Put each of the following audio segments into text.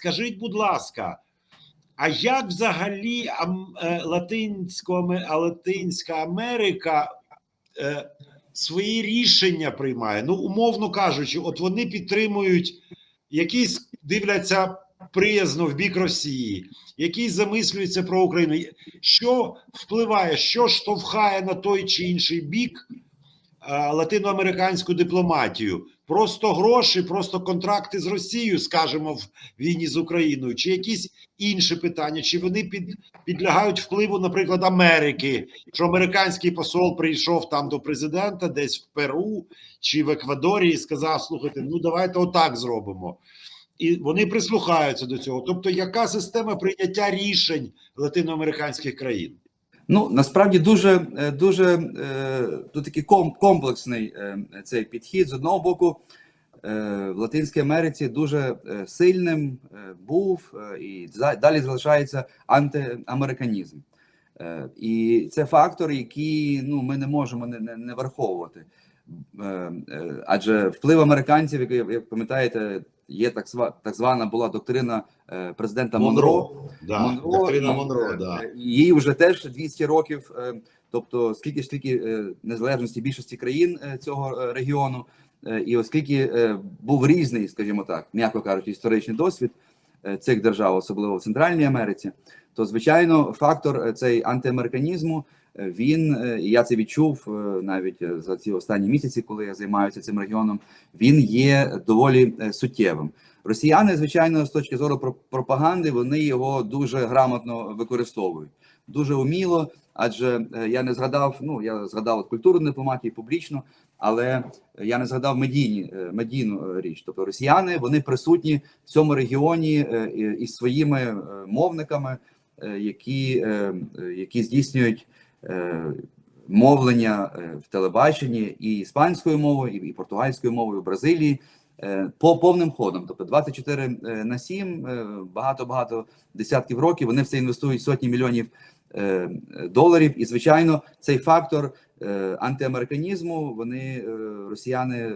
скажіть, будь ласка, а як взагалі е, Латинська Америка е, свої рішення приймає? Ну, умовно кажучи, от вони підтримують якісь дивляться приязно в бік Росії, якісь замислюються про Україну. Що впливає, що штовхає на той чи інший бік е, латиноамериканську дипломатію? Просто гроші, просто контракти з Росією, скажімо, в війні з Україною, чи якісь інші питання, чи вони під, підлягають впливу, наприклад, Америки, що американський посол прийшов там до президента, десь в Перу чи в Еквадорі, і сказав: слухайте, ну давайте отак зробимо. І вони прислухаються до цього. Тобто, яка система прийняття рішень латиноамериканських країн? Ну насправді дуже е, дуже е, тут такий комплексний е, цей підхід. З одного боку, в Латинській Америці дуже сильним був і далі залишається антиамериканізм. І це фактор, який ну ми не можемо не, не, не враховувати. Адже вплив американців, як пам'ятаєте, є так зва- так звана була доктрина е, президента Монро. Да, Монро, доктрина Монро, е, да. е, їй вже теж 200 років. Тобто, скільки ж скільки незалежності більшості країн цього регіону, і оскільки був різний, скажімо так, м'яко кажучи, історичний досвід цих держав, особливо в Центральній Америці, то звичайно фактор цей антиамериканізму. Він е, і я це відчув е, навіть е, за ці останні місяці, коли я займаюся цим регіоном. Він є доволі суттєвим. Росіяни, звичайно, з точки зору про- пропаганди, вони його дуже грамотно використовують, дуже уміло. Адже я не згадав, ну я згадав от культурну дипломатію публічно, але я не згадав медійні медійну річ. Тобто росіяни вони присутні в цьому регіоні із своїми мовниками, які, які здійснюють мовлення е, в телебаченні і іспанською мовою, і португальською мовою в Бразилії. е, По повним ходом, тобто 24 е, на 7, е, багато багато десятків років. Вони в це інвестують сотні мільйонів е, доларів. І звичайно, цей фактор е, антиамериканізму вони е, росіяни е,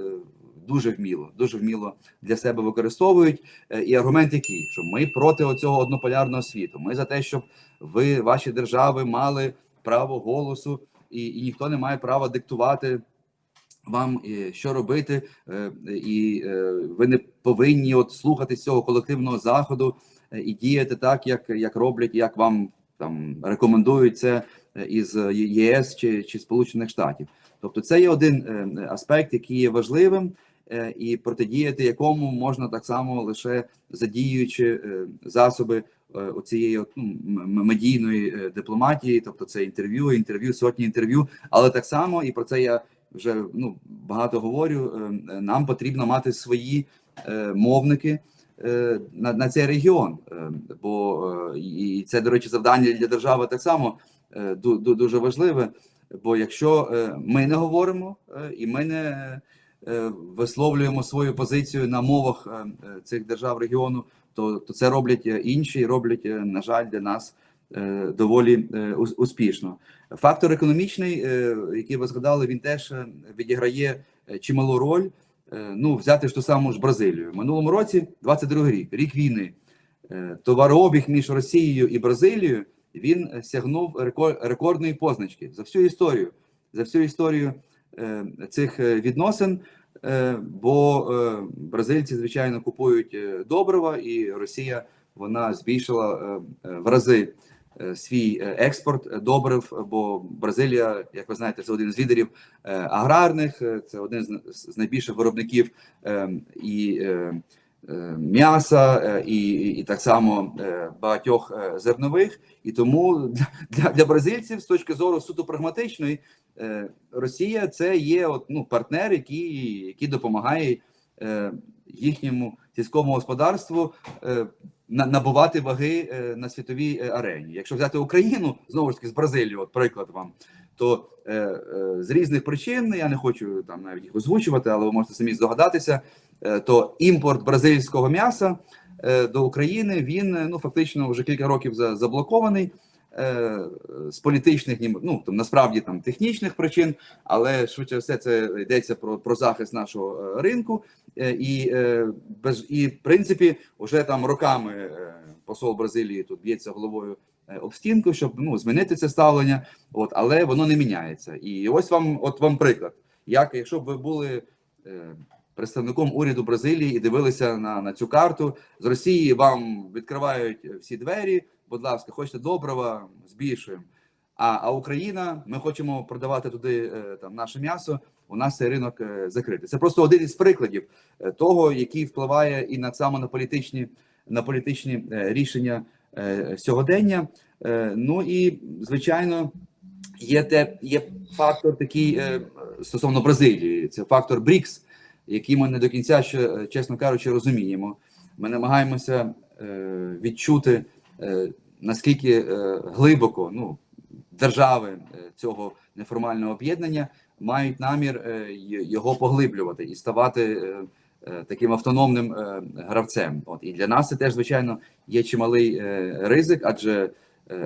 дуже вміло, дуже вміло для себе використовують. Е, І аргумент який, що ми проти оцього однополярного світу. Ми за те, щоб ви, ваші держави, мали право голосу, і, і ніхто не має права диктувати. Вам е, що робити, е, і е, ви не повинні от слухати цього колективного заходу і діяти так, як, як роблять, як вам там рекомендують це із ЄС чи, чи Сполучених Штатів. Тобто, це є один аспект, який є важливим, і протидіяти якому можна так само лише задіюючи е, засоби е, цієї ну, медійної е, дипломатії, тобто це інтерв'ю, інтерв'ю, сотні інтерв'ю, але так само і про це я вже ну багато говорю. е, Нам потрібно мати свої е, мовники е, на, на цей регіон, е, бо е, і це, до речі, завдання для держави так само е, ду- ду- дуже важливе. Бо якщо е, ми не говоримо е, і ми не е, висловлюємо свою позицію на мовах е, е, цих держав регіону, то, то це роблять е, інші, роблять, е, на жаль, для нас е, доволі е, успішно. Фактор економічний, е, який ви згадали, він теж е, відіграє е, чималу роль. Е, Ну, взяти ж ту саму ж Бразилію. Минулому році, 22 рік, рік війни, е, товарообіг між Росією і Бразилією він е, сягнув реко- рекордної позначки за всю історію, за всю історію е, цих е, відносин. Е, Бо е, бразильці, звичайно, купують е, добрива, і Росія вона збільшила е, е, в рази е, свій е, експорт е, добрив. Бо Бразилія, як ви знаєте, це один з лідерів е, аграрних, е, це один з- найбільших виробників е, і е, е, м'яса, е, і, і, так само е, багатьох е, зернових. І тому для, для, бразильців, з точки зору суто прагматичної, е, Росія це є от, ну, партнер, який, який допомагає е, їхньому сільському господарству е, набувати ваги е, на світовій е, арені. Якщо взяти Україну, знову ж таки з Бразилії, от приклад вам, то е, е, з різних причин я не хочу там навіть їх озвучувати, але ви можете самі здогадатися. е, То імпорт бразильського м'яса е, до України він е, ну фактично вже кілька років за- заблокований. Е, з політичних, ну там насправді там технічних причин, але швидше все це йдеться про, про захист нашого е, ринку. Е, і, без, і в принципі, вже там роками посол Бразилії тут б'ється головою об стінку, щоб ну змінити це ставлення. От, але воно не міняється. І ось вам, от вам приклад. Як якщо б ви були представником уряду Бразилії і дивилися на, на цю карту з Росії, вам відкривають всі двері. Будь ласка, хочете добрива, збільшуємо. А, а Україна, ми хочемо продавати туди е, там наше м'ясо. У нас цей ринок е, закритий. Це просто один із прикладів е, того, який впливає і на саме на політичні на політичні е, рішення е, сьогодення. Е, ну і звичайно, є те є фактор такий е, стосовно Бразилії. Це фактор БРІКС, який ми не до кінця ще, е, чесно кажучи, розуміємо. Ми намагаємося е, відчути е, наскільки глибоко ну, держави цього неформального об'єднання мають намір його поглиблювати і ставати таким автономним гравцем. От і для нас це теж звичайно є чималий ризик, адже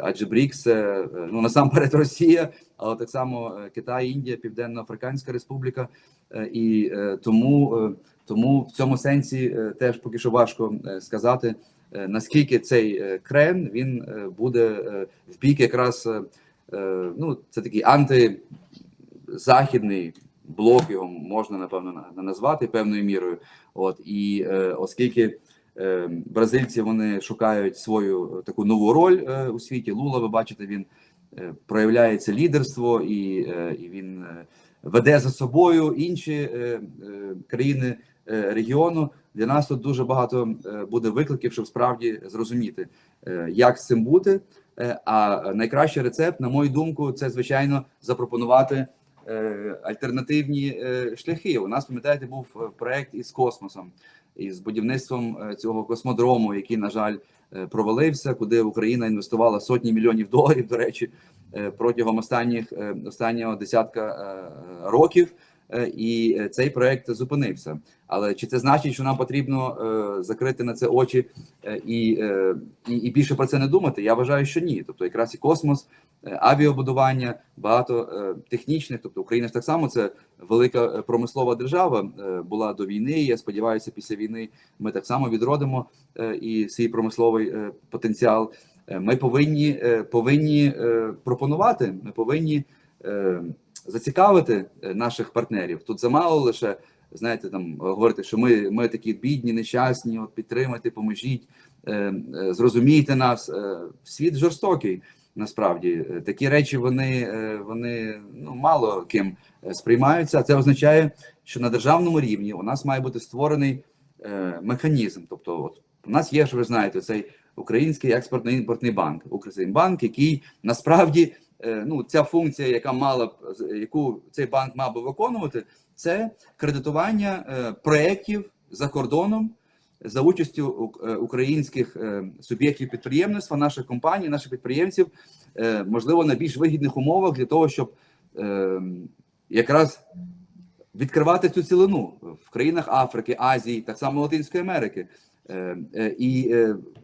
адже БРІКС, е, е, ну насамперед Росія, але так само е, Китай, Індія, Південно-Африканська Республіка, Е, і е, тому, е, тому в цьому сенсі е, теж поки що важко е, сказати. е, Наскільки цей е, крен він е, буде е, в бік якраз е, е, ну це такий антизахідний блок, його можна напевно назвати певною мірою. От і е, оскільки е, бразильці вони шукають свою таку нову роль е, у світі. Лула, ви бачите, він е, проявляється лідерство і, е, і він е, веде за собою інші е, е, країни е, регіону. Для нас тут дуже багато е, буде викликів, щоб справді зрозуміти, е, як з цим бути. Е, А найкращий рецепт, на мою думку, це звичайно запропонувати е, альтернативні е, шляхи. У нас пам'ятаєте, був е, проект із космосом, із будівництвом е, цього космодрому, який, на жаль, е, провалився, куди Україна інвестувала сотні мільйонів доларів. До речі, е, протягом останніх е, останнього десятка е, років. Е, І е, цей проект зупинився. Але чи це значить, що нам потрібно е, закрити на це очі е, і, е, і, більше про це не думати? Я вважаю, що ні. Тобто, якраз і космос, е, авіабудування, багато е, технічних. Тобто, Україна ж так само це велика е, промислова держава е, була до війни. і Я сподіваюся, після війни ми так само відродимо е, і свій промисловий е, потенціал. Е, Ми повинні е, повинні е, пропонувати. Ми повинні е, зацікавити наших партнерів. Тут замало лише знаєте, там говорити, що ми, ми такі бідні, нещасні, от підтримайте, поможіть, е, е, зрозумійте нас. Е, світ жорстокий. Насправді Е, такі речі вони, е, вони ну мало ким е, сприймаються. Це означає, що на державному рівні у нас має бути створений механізм. Тобто, от у нас є, що ви знаєте, цей український експортний імпортний банк, Укрсеймбанк, який насправді ну ця функція, яка мала б яку цей банк мав би виконувати, це кредитування е, проєктів за кордоном за участю е, українських е, суб'єктів підприємництва, наших компаній, наших підприємців, можливо, на більш вигідних умовах для того, щоб якраз відкривати цю цілину в країнах Африки, Азії, так само Латинської Америки. І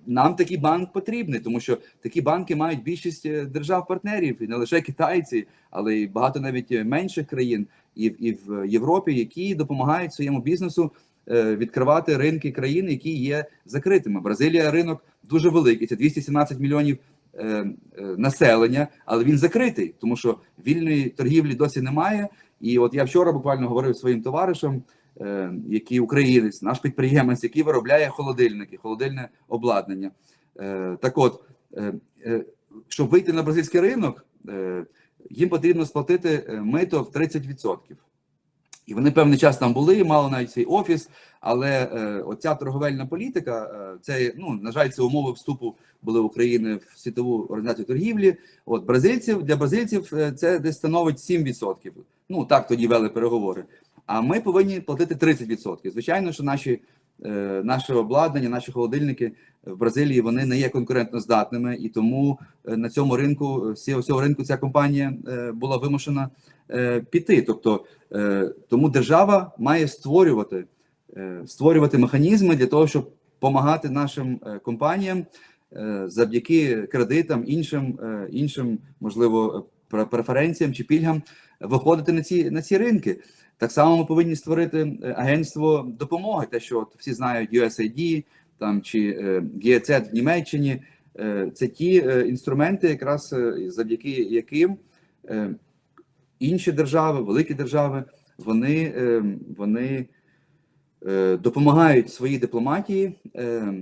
нам такий банк потрібний, тому що такі банки мають більшість держав-партнерів, і не лише китайці, але й багато навіть менших країн і, в- і в Європі, які допомагають своєму бізнесу е, відкривати ринки країн, які є закритими. Бразилія ринок дуже великий, це 217 мільйонів е, е, населення, але він закритий, тому що вільної торгівлі досі немає. І от я вчора буквально говорив своїм товаришем, е, який українець, наш підприємець, який виробляє холодильники, холодильне обладнання. Так от, щоб вийти на бразильський ринок, їм потрібно сплатити е, мито в 30%. І вони певний час там були, мали навіть свій офіс, але е, оця торговельна політика, е, це ну на жаль, це умови вступу були України в світову організацію торгівлі. От бразильців для бразильців е, це десь становить 7%. Ну так тоді вели переговори. А ми повинні платити 30%. Звичайно, що наші наше обладнання, наші холодильники в Бразилії вони не є конкурентно здатними, і тому е, на цьому ринку цього цього ринку ця компанія е, була вимушена е, піти. Тобто е, тому держава має створювати, е, створювати механізми для того, щоб допомагати нашим е, компаніям е, завдяки кредитам, іншим, е, іншим можливо, преференціям чи пільгам виходити на ці на ці ринки. Так само ми повинні створити е, агентство допомоги. Те, що от всі знають USAID там чи е, GEZ в Німеччині. Е, Це ті е, інструменти, якраз е, завдяки яким е, інші держави, великі держави, вони, е, вони е, допомагають своїй дипломатії е,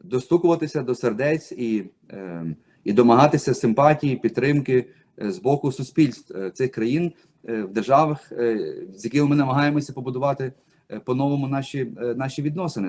достукуватися до сердець і, е, і домагатися симпатії, підтримки е, з боку суспільств е, цих країн е, в державах, е, з якими ми намагаємося побудувати е, по-новому наші, е, наші відносини.